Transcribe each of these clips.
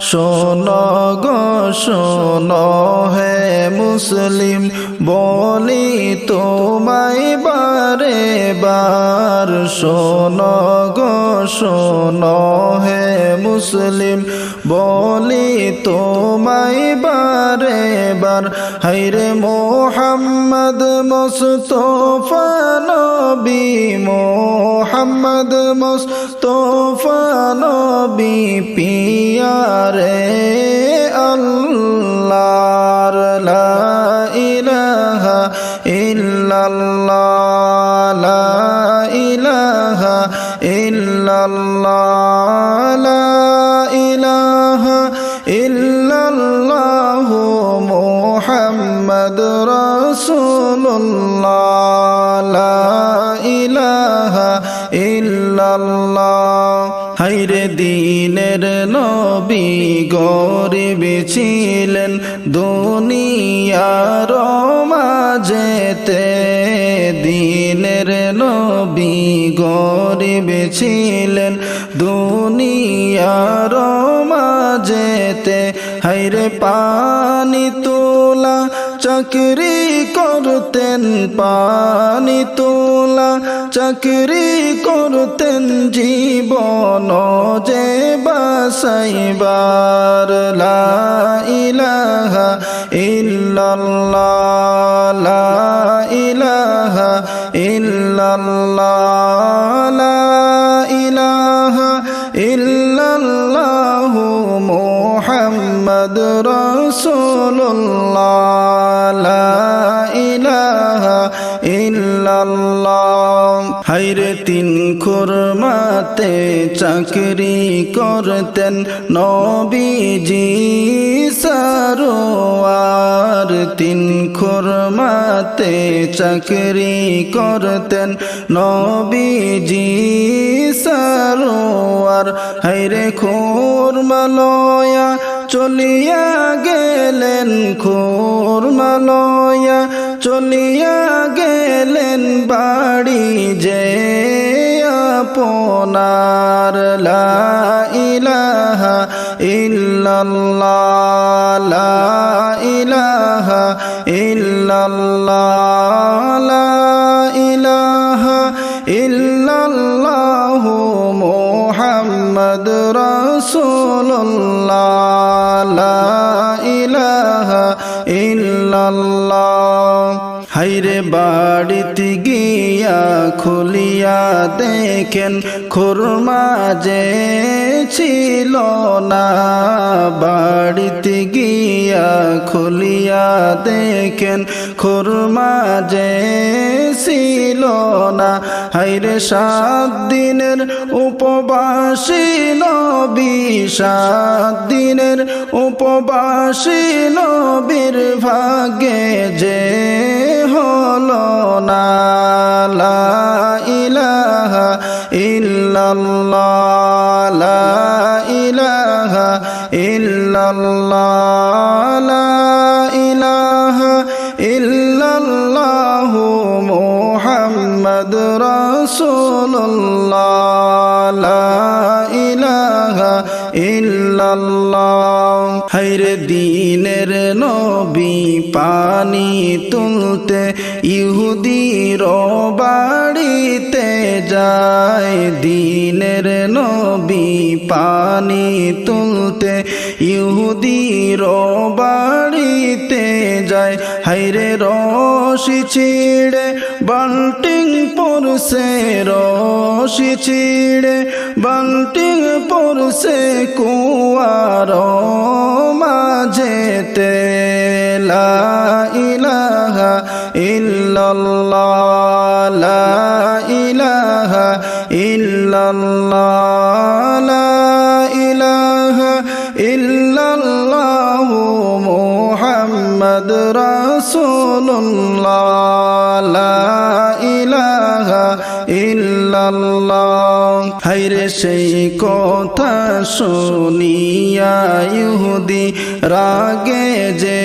শোনো গো, শোনো হে মুসলিম, বলি তোমায় বারে বার। শোনো গো, শোনো হে মুসলিম, বলি তোমায় বারে বার। হাইরে মোহাম্মদ মোস্তফা নবী, মোহাম্মদ মোস্তফা নবী পিয়ারে আল্লাহর লা ইলাহা ইল্লাল্লাহ লা ইলাহা ইল্লাল্লাহ ইল্লাল্লাহ হাইরে দিনের নবী গরিব ছিলেন, দুনিয়ার মাঝেতে দিনের নবী গরিব ছিলেন, দুনিয়ার মাঝেতে। হাইরে পানি চাকরি করতেন, পানি তোলা চাকরি করতেন, জীবন যে বাসাইবার লা ইলাহা ইল্লাল্লাহ, লা ইলাহা ইল্লাল্লাহ, লা ইলাহা লা হাইরে তিন খুরমাতে চাকরি করতেন নবীজি সারোয়ার। তিন খুরমাতে চাকরি করতেন নবীজি সারোয়ার। হাইরে খুরমালয়া চলিয়া গেলেন খুরমালয়া চলিয়া গেলেন বাড়ি যে আপনার। লা ইলাহা ইল্লাল্লাহ লা ইলাহা ইল্লাল্লাহ রাসূলুল্লাহ, লা ইল্লাল্লাহ। হাইরে বাড়িতে গিয়া খুলিয়া দেখেন, খুরমা যে ছিল না। বাড়িতে গিয়া খুলিয়া দেখেন, খুরমা যে ছিল না। হাইরে সাত দিনের উপবাসী নবী, সাত দিনের উপবাসী নবীর ভাগ্যে যে হলো না। লা ইলাহা ইল্লাল্লাহ, লা ইলাহা ইল্লাল্লাহ। রাসূলুল্লাহ, লা ইলাহা ইল্লাল্লাহ। দিনের নবী পানি তুলতে ইহুদির বাড়িতে যায়। দিনের নবী পানি তুলতে ইহুদির বাড়িতে যায়। হাইরে রশি ছিড়ে, বাল্টিং পরছে রশি ছিড়ে, বাল্টিং পরছে কুয়ার মাঝেতে। লা ইলাহা ইল্লাল্লাহ ইলাহা ইল্লাল্লাহ মুহাম্মদ ইলাহা ইল্লাল্লাহ। হাইরে সেই কথা শুনিয়া রাগে যে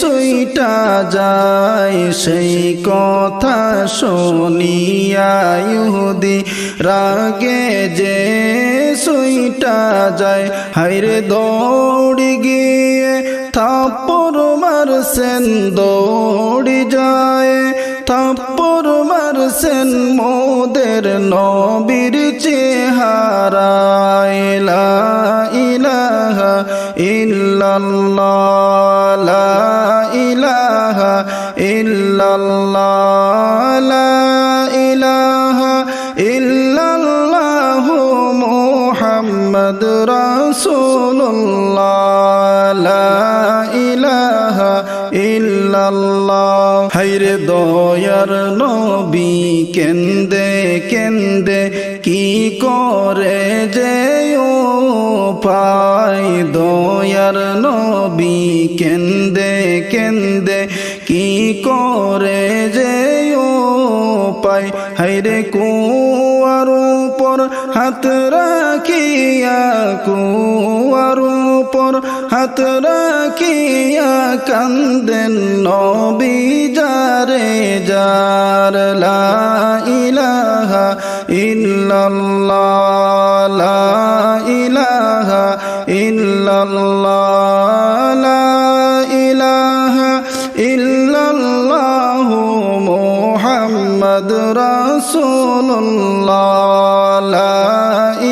সুইটা যায়, সেই কথা শুনিয়া ইহুদি রাগে যে সুইটা যায়। হাইরে দৌড়ি গিয়ে থাপ্পর মারছেন দৌড়ি যায়। থাপ্পর মারছেন মোদের নবীর চেহারা ইলা ইলাহা ইল্লাল্লাহ ইলাহা ইল্লাল্লাহ। হাইরে দয়ার নবী, কেন্দে কেন্দে কি করে যে ও পাই দয়ার নবী, কেন্দে কেন্দে কি করে যে ও পাই হাইরে কুয়ার উপর হাত রাখিয়া, কুয়ার উপর হাত রাখিয়া কান্দেন নবী যারে, যার লা ইলাহা ইল্লাল্লাহ, লা ইলাহা ইল্লাল্লাহ, লা ইলাহা ইল্লাল্লাহ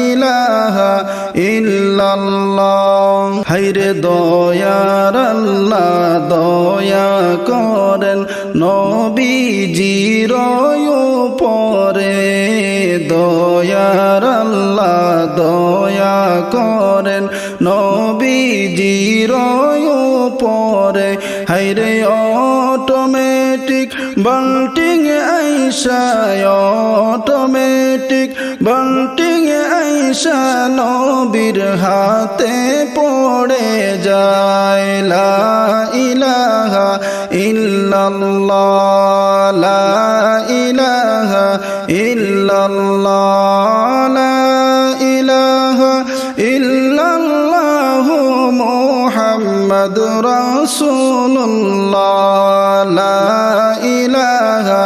ইলাহা হাইরে দয়ার আল্লাহ দয়া করেন, নবীজির পরে দয়ার আল্লাহ দয়া করেন, নবীজির পরে হাইরে অটোমেটিক বাল্টিং আইসা অটোমেটিক বাল্টিং আইসা নবীর হাতে পড়ে যায়, লা ইলাহা ইল্লাল্লাহ, লা ইলাহা ইল্লাল্লাহ, লা ইলাহা ইল্লাল্লাহু মুহাম্মদ রাসূলুল্লাহ, লা ইলাহা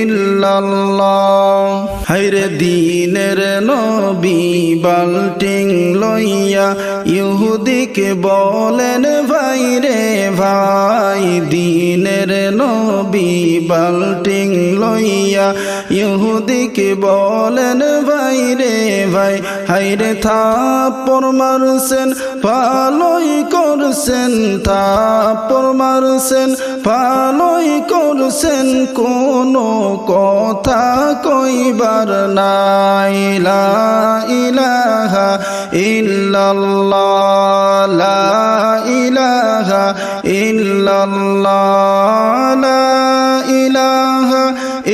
ইল্লাল্লাহ। হাইরে দিনের নবী বাল্টিং লইয়া ইহুদিকে বলেন, ভাই রে ভাই, দিনের নবী বাল্টিং লইয়া ইহুদিকে বলেন, ভাই রে ভাই হাইরে থাপ্পর মারছেন, ভালোই করছেন থাপ্পর মারছেন ভালোই করছেন, কোনো কথা কইবার নাই। লা ইলাহা ইল্লাল্লাহ, লা ইলাহা ইল্লাল্লাহ, লা ইলাহা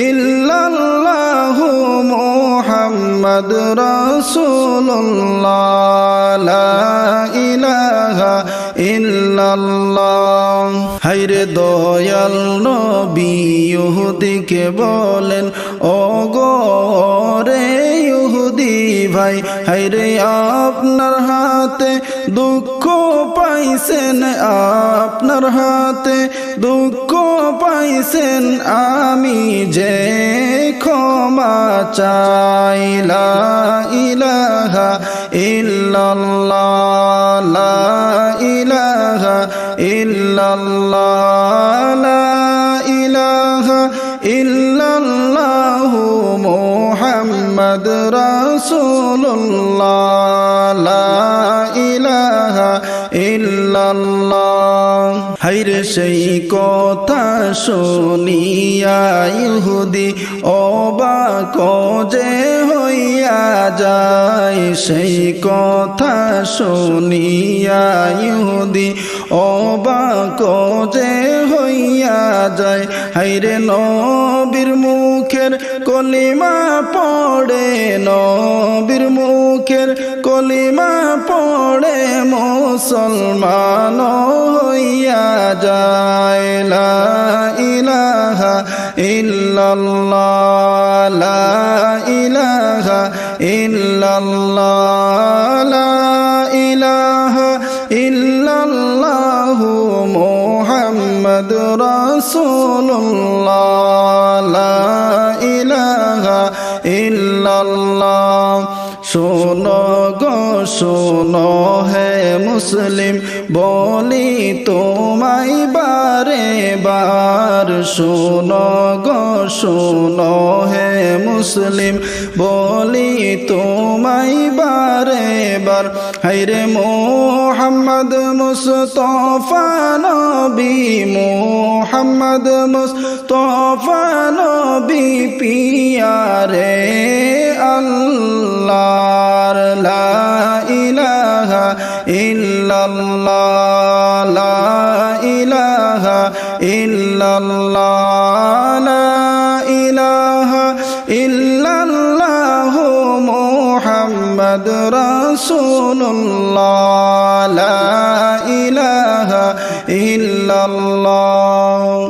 ইল্লাল্লাহু মুহাম্মদ রাসূলুল্লাহ, লা ইলাহা ইল্লাল্লাহ। হাইরে দয়াল নবী, ইহুদিকে বলেন ও গো রে ইহুদি ভাই হাইরে আপনার হাতে দুঃখ পাইছেন, আপনার হাতে দুঃখ পাইছেন, আমি যে ক্ষমা চাইলা ইলাহা ইল্লাল্লাহ। ইল্লাল্লাহ লা ইলাহা ইল্লাল্লাহু মুহাম্মদ রাসূলুল্লাহ, লা ইলাহা ইল্লাল্লাহ। হাইরে সেই কথা শুনিয়া ইহুদি অবাক যে হইয়া যায়, সেই কথা শুনিয়া ইহুদি অবাক যে হইয়া যায়। হাইরে নবীর মুখের কলিমা পড়ে, নবীর মুখের কলিমা পড়ে, মুসলমান হইয়া যায়। লা ইলাহা ইল্লাল্লাহ, লা ইলাহা ইল্লাল্লাহ মুহাম্মদ লা ইলাহা ইল্লাল্লাহ। শোনো গো, শোনো হে মুসলিম, বলি তোমায় বারে বার। শোনো গো, শোনো হে মুসলিম, বলি তোমায় বারে বার। হাইরে মোহাম্মদ মুস্তফা নবী, মোহাম্মদ মুস্তফা নবী পিয়ারে আল্লাহর লা ইলাহা ইল্লাল্লাহ, লা ইলাহা ইল্লাল্লাহ। মুহাম্মদ রাসূলুল্লাহ লা ইলাহা ইল্লাল্লাহ